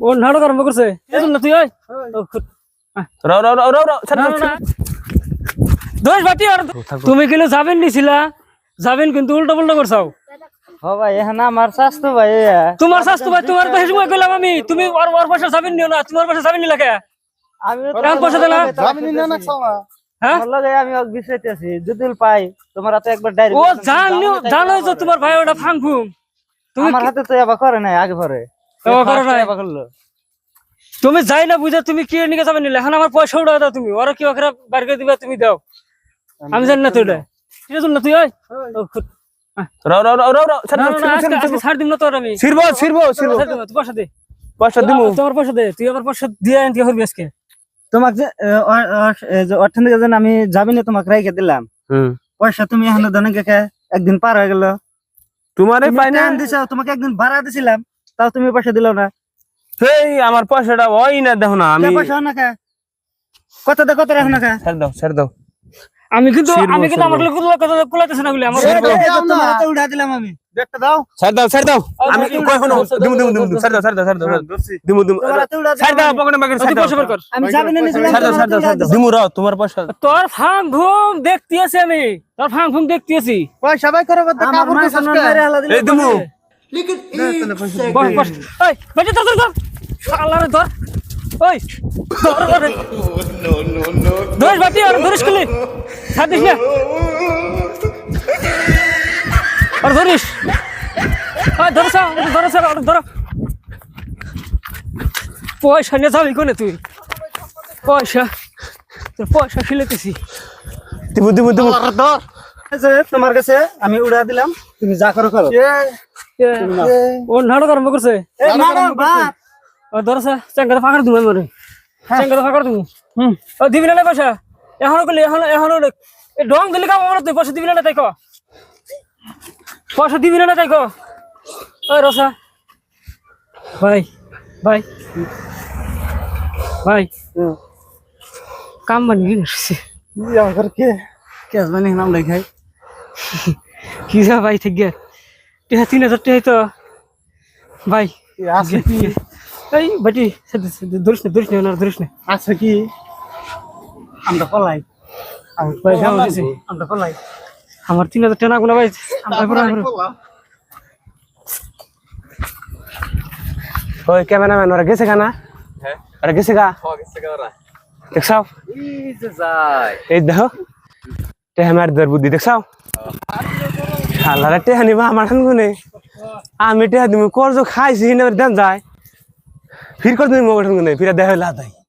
ও নাটক আরম্ভ করছে। এজন্য না তুই ওই রাও রাও রাও রাও রাও ছাড়, না, ছাড়, না, না। দোষ বাটি আর তুমি কিন্তু যাবেন নিছিলা। যাবেন কিন্তু উল্টো পুল্টো করছাও আমার স্বাস্থ্য ভাই তোমার স্বাস্থ্য ভাই তোমার তো সময় কইলাম আমি। তুমি ওর ওর পয়সা যাবেন নিও না তোমার পয়সা যাবেন নিলা কে? আমি কেমন পয়সা দিলা হ্যাঁ? আমি বিষয়তে আছি দুদুল পাই তোমার হাতে একবার ডাইরি ও জানো জানো যে তোমার ভাই ওটা ফাং ফুং তুমি আমার হাতে তো এবার করে নাই আগে পরে। তুমি যাই না বুঝে তুমি কি নিকে যাবেন নিলে? এখন আমার পয়সা উড়া দাও তুমি। ওরা কি ওখানে বার করে দিবা তুমি দাও। আমি জানি না তো ঠিক আছে না তুই? ওই। রাও রাও রাও রাও ছাড়, না, তোর আমি। ছিড়বো ছিড়বো ছিড়বো। দে, তুই পয়সা দে। পয়সা দিমু। তোমার পয়সা দে তুই আমার পয়সা দিয়ে আনতে হবে আজকে। তোমাকে যে অর্থ যেন আমি যাবি না তোমাকে রেখে দিলাম। হুম। পয়সা তুমি এখন একদিন পার হয়ে গেল। তোমারে তোমাকে একদিন ভাড়া দিছিলাম। তাও তুমি পয়সা দিলো না। সেই আমার পয়সাটা ওই না দেখো না আমি পয়সা না কে? কত দে কত রাখ না কে? ছাড় দাও ছাড় দাও। আমি কিন্তু আমি কিন্তু আমার। লোক কথা কুলাতেছ না বলে আমার এই এই তোমার হাতে উঠা দিলাম আমি। দেখতে দাও। ছাড় দাও ছাড় দাও। আমি বাকি কই হনো দিমু দিমু দিমু ছাড় দাও ছাড় দাও ছাড় দাও। দিমু দিমু ছাড় দাও। পকেটে তুই ছাড় দাও। পয়সা কর। আমি যাবি না নিছিলাম ছাড় দাও ছাড় দাও ছাড় দাও দিমু রাও তোমার পয়সা। তোর ফাং ফুং দেখতে আছি আমি। তোর ফাং ফুং দেখতে আছি পয়সা বাই করে আমার কাপড় মা দিছস সামনে কে? মেরে হালা দিল এই দিমু বস বস ওই বেটি ধর ধর ধর। শালারে ধর। ওই ধর ধর বাটি আর ধরিস কলি ছাড় দিস না। আর ধরিস। ওই ধরছ ধরছ আর ধর পয়সা নিয়ে যাবি কোনে তুই? পয়সা তোর পয়সা খেলেতেছি দিমু দিমু এই যে, তোমার কাছে আমি উড়া দিলাম। তুমি যা করো করো। ও নাটক আরম্ভ করছে। ধরছে চেঙ্গাটা ফাঁকার তুমি মরে চেঙ্গাটা ফাঁকার তুমি হুম। দিবি না পয়সা? এখনও করলি এখন এখনও ডং দিলি কাম আমার তুই পয়সা দিবি না তাই ক। পয়সা দিবি না তাই ক। রসা। ভাই ভাই। ভাই। কাম বানি গেছে আমার কে? কে জানি নাম লেখাই কি যা ভাই ঠিক গে টিহা তিন হাজার টিহাই তো। ভাই আছে কি? এই বাটি ধরিস না ধরিস না ধরিস না। আছে কি? আমরা পলাই? আমরা পলাই। আমার তিন হাজার টাকা গুলো ভাই। আমরা এবার আমরা- ওই ক্যামেরাম্যান ওরা গেছে কানা ওরা গেছে গা? দেখছাও? এই দেখো। টেহা মার দর বুদ্ধি দেখছাও? শালারা টেহা নিবা, আমার গুনে আমি টেহা দিব কর্জ খাইছি দেন যায়। ফির কর দিব মোগঠন গুনে ফিরা দেহ লাদাই